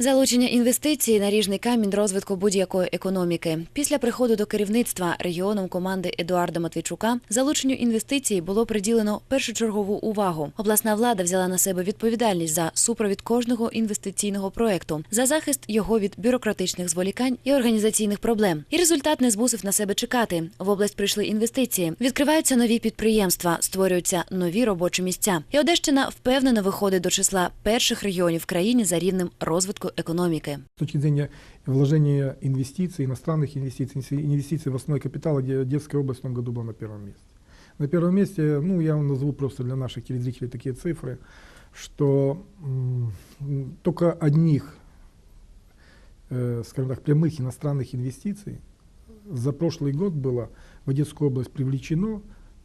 Залучення інвестицій наріжний камінь розвитку будь-якої економіки. Після приходу до керівництва регіоном команди Едуарда Матвійчука залученню інвестицій було приділено першочергову увагу. Обласна влада взяла на себе відповідальність за супровід кожного інвестиційного проекту, за захист його від бюрократичних зволікань і організаційних проблем. І результат не змусив на себе чекати. В область прийшли інвестиції, відкриваються нові підприємства, створюються нові робочі місця. І Одещина впевнено виходить до числа перших регіонів в країні за рівнем розвитку економіки. С точки зрения вложения инвестиций, иностранных инвестиций, инвестиций в основной капитал, где Одесская область в том году была на первом месте. На первом месте, ну, я вам назову просто для наших телезрителей такие цифры, что только одних, э, скажем так, прямых иностранных инвестиций за прошлый год было в Одесскую область привлечено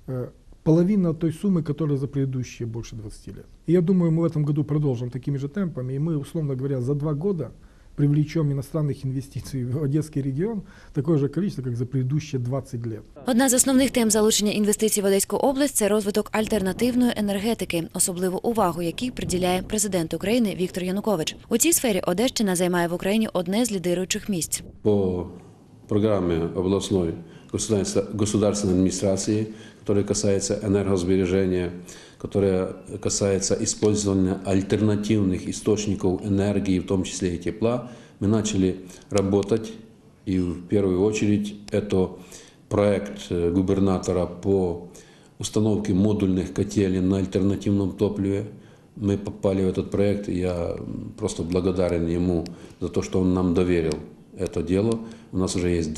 э, половина той суммы, которая за предыдущие больше 20 лет. И я думаю, мы в этом году продолжим такими же темпами, и мы, условно говоря, за два года привлечем иностранных инвестиций в Одесский регион такое же количество, как за предыдущие 20 лет. Одна з основних тем залучення інвестицій в Одеську область це розвиток альтернативної енергетики, особливу увагу, якій приділяє президент України Віктор Янукович. У цій сфері Одещина займає в Україні одне з лідируючих місць. по программе областной государстве- государственной администрации, которая касается энергосбережения, которая касается использования альтернативных источников энергии, в том числе и тепла, мы начали работать. И в первую очередь это проект э, губернатора по установке модульных котелей на альтернативном топливе. Мы попали в этот проект, и я просто благодарен ему за то, что он нам доверил это дело. У нас уже есть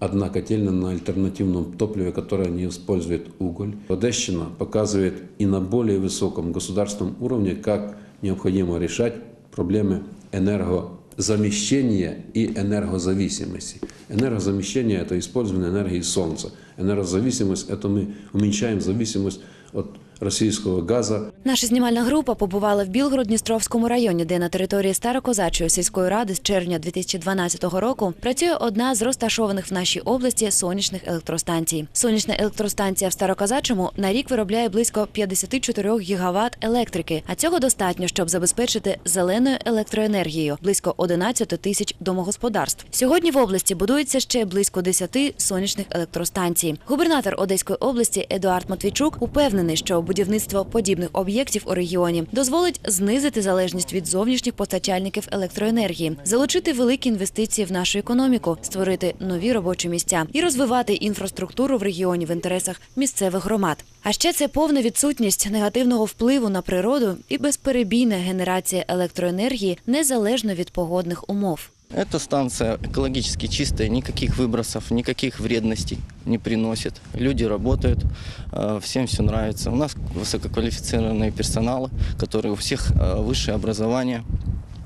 21 котельная на альтернативном топливе, которая не использует уголь. Одещина показывает и на более высоком государственном уровне, как необходимо решать проблемы энергозамещения и энергозависимости. Энергозамещение – это использование энергии солнца. Энергозависимость – это мы уменьшаем зависимость от российского газа, Наша знімальна група побувала в Білгород-Дністровському районі, де на території Старокозачої сільської ради з червня 2012 року працює одна з розташованих в нашій області сонячних електростанцій. Сонячна електростанція в Старокозачому на рік виробляє близько 54 гігават електрики, а цього достатньо, щоб забезпечити зеленою електроенергією близько 11 тисяч домогосподарств. Сьогодні в області будується ще близько 10 сонячних електростанцій. Губернатор Одеської області Едуард Матвійчук упевнений, що будівництво подібних об'єктів у регіоні дозволить знизити залежність від зовнішніх постачальників електроенергії, залучити великі інвестиції в нашу економіку, створити нові робочі місця і розвивати інфраструктуру в регіоні в інтересах місцевих громад. А ще це повна відсутність негативного впливу на природу і безперебійна генерація електроенергії незалежно від погодних умов. Эта станция экологически чистая, никаких выбросов, никаких вредностей не приносит. Люди работают, э, всем все нравится. У нас высококвалифицированный персонал, который у всех э, высшее образование,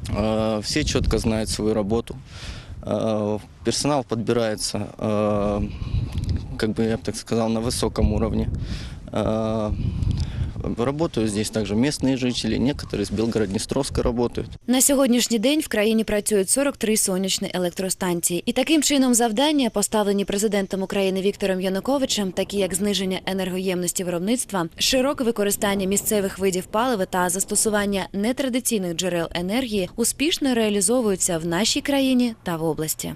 Э, все четко знают свою работу. Персонал подбирается, как бы я бы так сказал, на высоком уровне. Э, Работают здесь также местные жители, некоторые из Белгород-Днестровска работают. На сьогоднішній день в країні працюють 43 сонячні електростанції. І таким чином завдання, поставлені президентом України Віктором Януковичем, такі як зниження енергоємності виробництва, широке використання місцевих видів палива та застосування нетрадиційних джерел енергії, успішно реалізовуються в нашій країні та в області.